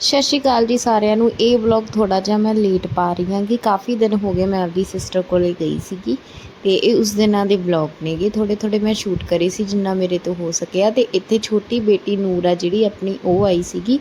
ਸਤਿ ਸ਼੍ਰੀ ਅਕਾਲ ਜੀ ਸਾਰਿਆਂ ਨੂੰ। ਇਹ ਵਲੌਗ ਥੋੜਾ ਜਿਹਾ ਮੈਂ ਲੇਟ ਪਾ ਰਹੀ ਹਾਂ ਕਿ ਕਾਫੀ ਦਿਨ ਹੋ ਗਏ ਮੈਂ ਆਪਦੀ ਸਿਸਟਰ ਕੋਲੇ ਗਈ ਸੀਗੀ ਤੇ ਇਹ ਉਸ ਦਿਨਾਂ ਦੇ ਵਲੌਗ ਨੇਗੇ। ਥੋੜੇ ਥੋੜੇ ਮੈਂ ਸ਼ੂਟ ਕਰੇ ਸੀ ਜਿੰਨਾ ਮੇਰੇ ਤੋਂ ਹੋ ਸਕਿਆ ਤੇ ਇੱਥੇ ਛੋਟੀ ਬੇਟੀ ਨੂਰ ਆ ਜਿਹੜੀ ਆਪਣੀ ਉਹ ਆਈ ਸੀਗੀ।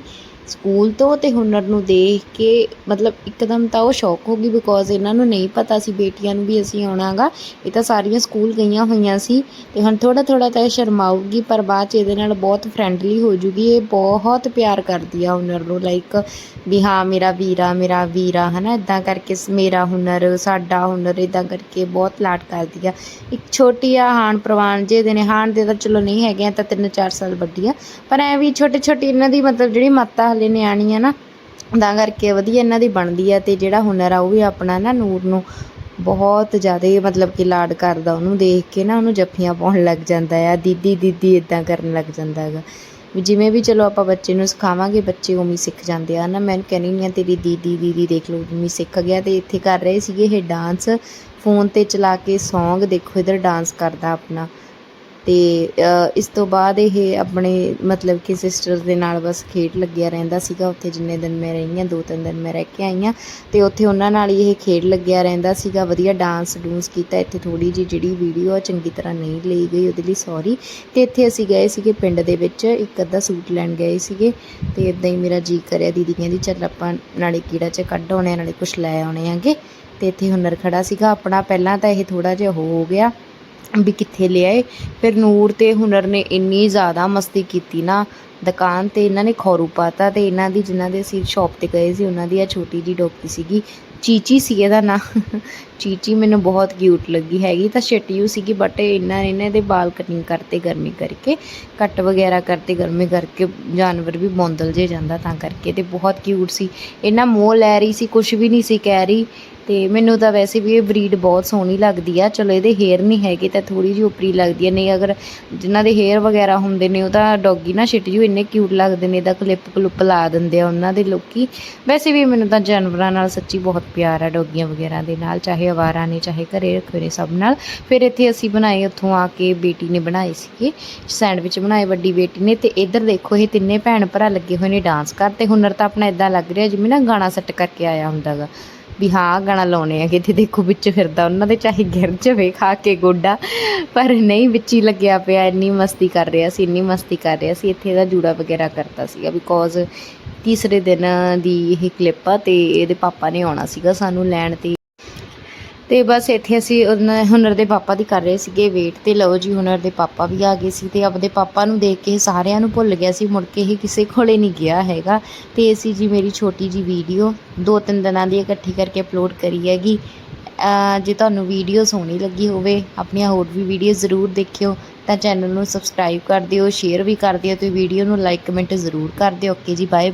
ਸਕੂਲ ਤੋਂ ਤੇ ਹੁਨਰ ਨੂੰ ਦੇਖ ਕੇ, ਮਤਲਬ ਇੱਕਦਮ ਤਾਂ ਉਹ ਸ਼ੌਕ ਹੋ ਗਈ ਬਿਕੋਜ਼ ਇਹਨਾਂ ਨੂੰ ਨਹੀਂ ਪਤਾ ਸੀ ਬੇਟੀਆਂ ਨੂੰ ਵੀ ਅਸੀਂ ਆਉਣਾਗਾ। ਇਹ ਤਾਂ ਸਾਰੀਆਂ ਸਕੂਲ ਗਈਆਂ ਹੋਈਆਂ ਸੀ ਤੇ ਹੁਣ ਥੋੜਾ ਥੋੜਾ ਤਾਂ ਇਹ ਸ਼ਰਮਾਊਗੀ, ਪਰ ਬਾਅਦ ਚ ਇਹਦੇ ਨਾਲ ਬਹੁਤ ਫਰੈਂਡਲੀ ਹੋ ਜੂਗੀ। ਇਹ ਬਹੁਤ ਪਿਆਰ ਕਰਦੀ ਆ ਹੁਨਰ ਨੂੰ ਲਾਈਕ ਵੀ ਹਾਂ, ਮੇਰਾ ਵੀਰਾ ਮੇਰਾ ਵੀਰਾ ਹਨਾ? ਇਦਾਂ ਕਰਕੇ ਸ- ਮੇਰਾ ਹੁਨਰ, ਸਾਡਾ ਹੁਨਰ ਇਦਾਂ ਕਰਕੇ ਬਹੁਤ ਲਾਡ ਕਰਦੀ ਆ। ਇੱਕ ਛੋਟੀ ਆ ਹਾਨ ਪ੍ਰਵਾਨ ਜੇ ਦੇ ਨੇ ਹਾਨ ਦੇ ਤਾਂ ਚਲੋ ਨਹੀਂ ਹੈਗੇ ਤਾਂ 3-4 ਸਾਲ ਵੱਡੀ ਆ। ਪਰ ਐ ਵੀ ਛੋਟੇ ਛੋਟੀ ਇਹਨਾਂ ਦੀ ਮਤਲਬ ਜਿਹੜੀ ਮਾਤਾ ਹਲੇ ਨਿਆਣੀ ਆ ਨਾ, ਤਾਂ ਕਰਕੇ ਵਧੀਆ ਇਹਨਾਂ ਦੀ ਬਣਦੀ ਆ ਤੇ ਜਿਹੜਾ ਹੁਨਰ ਆ ਉਹ ਵੀ ਆਪਣਾ ਨਾ ਨੂਰ ਨੂੰ ਬਹੁਤ ਜ਼ਿਆਦਾ ਮਤਲਬ ਕਿ ਲਾਡ ਕਰਦਾ, ਉਹਨੂੰ ਦੇਖ ਕੇ ਨਾ ਉਹਨੂੰ ਜੱਫੀਆਂ ਪਾਉਣ ਲੱਗ ਜਾਂਦਾ ਆ, ਦੀਦੀ ਦੀਦੀ ਇਦਾਂ ਕਰਨ ਲੱਗ ਜਾਂਦਾ ਹੈਗਾ। ਵੀ ਜਿਵੇਂ ਵੀ ਚਲੋ ਆਪਾਂ ਬੱਚੇ ਨੂੰ ਸਿਖਾਵਾਂਗੇ, ਬੱਚੇ ਉਵੇਂ ਸਿੱਖ ਜਾਂਦੇ ਆ। ਨਾ ਮੈਂ ਕਹਿੰਦੀ ਨਹੀਂ ਆ ਤੇਰੀ ਦੀਦੀ ਦੀਦੀ ਦੇਖ ਲਓ ਜਿਵੇਂ ਸਿੱਖ ਗਿਆ ਤੇ ਇੱਥੇ ਕਰ ਰਹੇ ਸੀਗੇ ਇਹ ਡਾਂਸ ਫੋਨ ਤੇ ਚਲਾ ਕੇ ਸੌਂਗ ਦੇਖੋ, ਇਧਰ ਡਾਂਸ ਕਰਦਾ ਆਪਣਾ। ਤੇ ਇਸ ਤੋਂ ਬਾਅਦ ਇਹ ਆਪਣੇ ਮਤਲਬ ਕਿ ਸਿਸਟਰਸ ਦੇ ਨਾਲ ਬਸ ਖੇਡ ਲੱਗਿਆ ਰਹਿੰਦਾ ਸੀਗਾ। ਉੱਥੇ ਜਿੰਨੇ ਦਿਨ ਮੈਂ ਰਹੀ ਹਾਂ ਦੋ ਤਿੰਨ ਦਿਨ ਮੈਂ ਰਹਿ ਕੇ ਆਈ ਹਾਂ। ਤੇ ਉੱਥੇ ਉਹਨਾਂ ਨਾਲ ਹੀ ਇਹ ਖੇਡ ਲੱਗਿਆ ਰਹਿੰਦਾ ਸੀਗਾ। ਵਧੀਆ ਡਾਂਸ ਡੂੰਸ ਕੀਤਾ। ਇੱਥੇ ਥੋੜੀ ਜੀ ਜਿਹੜੀ ਵੀਡੀਓ ਆ ਚੰਗੀ ਤਰ੍ਹਾਂ ਨਹੀਂ ਲਈ ਗਈ ਉਹਦੇ ਲਈ ਸੌਰੀ ਤੇ ਇੱਥੇ ਅਸੀਂ ਗਏ ਸੀਗੇ ਪਿੰਡ ਦੇ ਵਿੱਚ। ਇੱਕ ਅੱਧਾ ਸੂਟ ਲੈਣ ਗਏ ਸੀਗੇ। ਤੇ ਇਦਾਂ ਹੀ ਮੇਰਾ ਜੀ ਕਰਿਆ ਦੀਦੀ ਕਹਿੰਦੀ ਚੱਲ ਆਪਾਂ ਨਾਲੇ ਕੀੜਾ ਚ ਕੱਢ ਆਉਣੇ ਆ, ਨਾਲੇ ਕੁਝ ਲੈ ਆਉਣੇ ਆਂਗੇ। ਤੇ ਇੱਥੇ ਹੁਨਰ ਖੜਾ ਸੀਗਾ। ਆਪਣਾ ਪਹਿਲਾਂ ਤਾਂ ਇਹ ਥੋੜਾ ਜਿਹਾ ਹੋ ਗਿਆ। ਵੀ ਕਿੱਥੇ ਲਿਆਏ। ਫਿਰ ਨੂਰ ਤੇ ਹੁਨਰ ਨੇ ਇੰਨੀ ਜ਼ਿਆਦਾ ਮਸਤੀ ਕੀਤੀ ਨਾ ਦੁਕਾਨ ਤੇ ਇਹਨਾਂ ਨੇ ਖੌਰੂ ਪਾਤਾ ਤੇ ਇਹਨਾਂ ਦੀ ਜਿਨ੍ਹਾਂ ਦੇ ਅਸੀਂ ਸ਼ਾਪ ਤੇ ਗਏ ਸੀ, ਉਹਨਾਂ ਦੀ ਆ ਛੋਟੀ ਜੀ ਡੋਕੀ ਸੀਗੀ। ਚੀਚੀ ਸੀ ਇਹਦਾ ਨਾਂ। ਚੀਚੀ ਮੈਨੂੰ ਬਹੁਤ ਕਿਊਟ ਲੱਗੀ ਹੈਗੀ, ਤਾਂ ਛਟਿਊ ਸੀਗੀ ਬਟ ਇਹਨਾਂ ਨੇ ਨਾ ਇਹਦੇ ਵਾਲ ਕਟਿੰਗ ਕਰਤੇ ਗਰਮੀ ਕਰਕੇ, ਕੱਟ ਵਗੈਰਾ ਕਰਤੇ ਗਰਮੀ ਕਰਕੇ, ਜਾਨਵਰ ਵੀ ਬੌਂਦਲ ਜੇ ਜਾਂਦਾ ਤਾਂ ਕਰਕੇ ਤੇ ਬਹੁਤ ਕਿਊਟ ਸੀ। ਇਹਨਾਂ ਮੋਹ ਲੈ ਰਹੀ ਸੀ ਕੁਝ ਵੀ ਨਹੀਂ ਸੀ ਕਹਿ ਰਹੀ। ਤੇ ਮੈਨੂੰ ਤਾਂ ਵੈਸੇ ਵੀ ਇਹ ਬਰੀਡ ਬਹੁਤ ਸੋਹਣੀ ਲੱਗਦੀ ਆ। ਚਲੋ, ਇਹਦੇ ਹੇਅਰ ਨਹੀਂ ਹੈਗੇ ਤਾਂ ਥੋੜੀ ਜਿਹੀ ਉਪਰੀ ਲੱਗਦੀ ਆ। ਨਹੀਂ, ਅਗਰ ਜਿਨ੍ਹਾਂ ਦੇ ਹੇਅਰ ਵਗੈਰਾ ਹੁੰਦੇ ਨੇ, ਉਹ ਤਾਂ ਡੌਗੀ ਨਾ ਛਿੱਟ ਜੂ, ਇੰਨੇ ਕਿਊਟ ਲੱਗਦੇ ਨੇ, ਇਹਦਾ ਕਲਿੱਪ ਕਲੁੱਪ ਲਾ ਦਿੰਦੇ ਆ ਉਹਨਾਂ ਦੇ ਲੋਕੀ। ਵੈਸੇ ਵੀ ਮੈਨੂੰ ਤਾਂ ਜਾਨਵਰਾਂ ਨਾਲ ਸੱਚੀ ਬਹੁਤ ਪਿਆਰ ਆ ਡੌਗੀਆਂ ਵਗੈਰਾ ਦੇ ਨਾਲ, ਚਾਹੇ ਅਵਾਰਾ ਨੇ, ਚਾਹੇ ਘਰੇ ਰੱਖੇ ਨੇ ਸਭ ਨਾਲ। ਫਿਰ ਇੱਥੇ ਅਸੀਂ ਬਣਾਏ, ਉੱਥੋਂ ਆ ਕੇ ਬੇਟੀ ਨੇ ਬਣਾਏ ਸੀਗੇ ਸੈਂਡਵਿਚ ਬਣਾਏ ਵੱਡੀ ਬੇਟੀ ਨੇ। ਤੇ ਇੱਧਰ ਦੇਖੋ, ਇਹ ਤਿੰਨੇ ਭੈਣ ਭਰਾ ਲੱਗੇ ਹੋਏ ਨੇ ਡਾਂਸ ਕਰਦੇ ਹੁਨਰ ਤਾਂ ਆਪਣਾ ਇਦਾਂ ਲੱਗ ਰਿਹਾ, ਜਿਵੇਂ ਨਾ ਗਾਣਾ ਸੈੱਟ ਕਰਕੇ ਆਇਆ ਹੁੰਦਾਗਾ ਵੀ ਹਾਂ ਗਾਣਾ ਲਾਉਣੇ ਆ ਕਿਤੇ ਦੇਖੋ ਵਿੱਚ ਫਿਰਦਾ, ਉਹਨਾਂ ਦੇ ਚਾਹੇ ਗਿਰ ਜਾਵੇ, ਖਾ ਕੇ ਗੋਡਾ। ਪਰ ਨਹੀਂ, ਵਿੱਚ ਹੀ ਲੱਗਿਆ ਪਿਆ, ਇੰਨੀ ਮਸਤੀ ਕਰ ਰਿਹਾ ਸੀ, ਇੰਨੀ ਮਸਤੀ ਕਰ ਰਿਹਾ ਸੀ, ਇੱਥੇ ਦਾ ਜੂੜਾ ਵਗੈਰਾ ਕਰਤਾ ਸੀਗਾ ਬਿਕੋਜ਼ ਤੀਸਰੇ ਦਿਨ ਦੀ ਇਹ ਕਲਿੱਪ ਆ ਤੇ ਇਹਦੇ ਪਾਪਾ ਨੇ ਆਉਣਾ ਸੀਗਾ ਸਾਨੂੰ ਲੈਣ ਤੇ ਤੇ ਬਸ ਇੱਥੇ ਅਸੀਂ ਉਹਨਾਂ- ਹੁਨਰ ਦੇ ਪਾਪਾ ਦੀ ਕਰ ਰਹੇ ਸੀਗੇ ਵੇਟ ਤੇ ਲਓ ਜੀ ਹੁਨਰ ਦੇ ਪਾਪਾ ਵੀ ਆ ਗਏ ਸੀ ਤੇ ਆਪਦੇ ਪਾਪਾ ਨੂੰ ਦੇਖ ਕੇ ਸਾਰਿਆਂ ਨੂੰ ਭੁੱਲ ਗਿਆ ਸੀ, ਮੁੜ ਕੇ ਇਹ ਕਿਸੇ ਕੋਲੇ ਨਹੀਂ ਗਿਆ ਹੈਗਾ। ਤੇ ਇਹ ਸੀ ਜੀ ਮੇਰੀ ਛੋਟੀ ਜੀ ਵੀਡੀਓ ਦੋ ਤਿੰਨ ਦਿਨਾਂ ਦੀ ਇਕੱਠੀ ਕਰਕੇ ਅਪਲੋਡ ਕਰੀ ਹੈਗੀ। ਜੇ ਤੁਹਾਨੂੰ ਵੀਡੀਓ ਸੋਹਣੀ ਲੱਗੀ ਹੋਵੇ, ਆਪਣੀਆਂ ਹੋਰ ਵੀ ਵੀਡੀਓ ਜ਼ਰੂਰ ਦੇਖਿਓ, ਤਾਂ ਚੈਨਲ ਨੂੰ ਸਬਸਕ੍ਰਾਈਬ ਕਰ ਦਿਓ ਸ਼ੇਅਰ ਵੀ ਕਰ ਦਿਓ ਤੇ ਵੀਡੀਓ ਨੂੰ ਲਾਈਕ ਕਮੈਂਟ ਜ਼ਰੂਰ ਕਰ ਦਿਓ। ਓਕੇ ਜੀ ਬਾਏ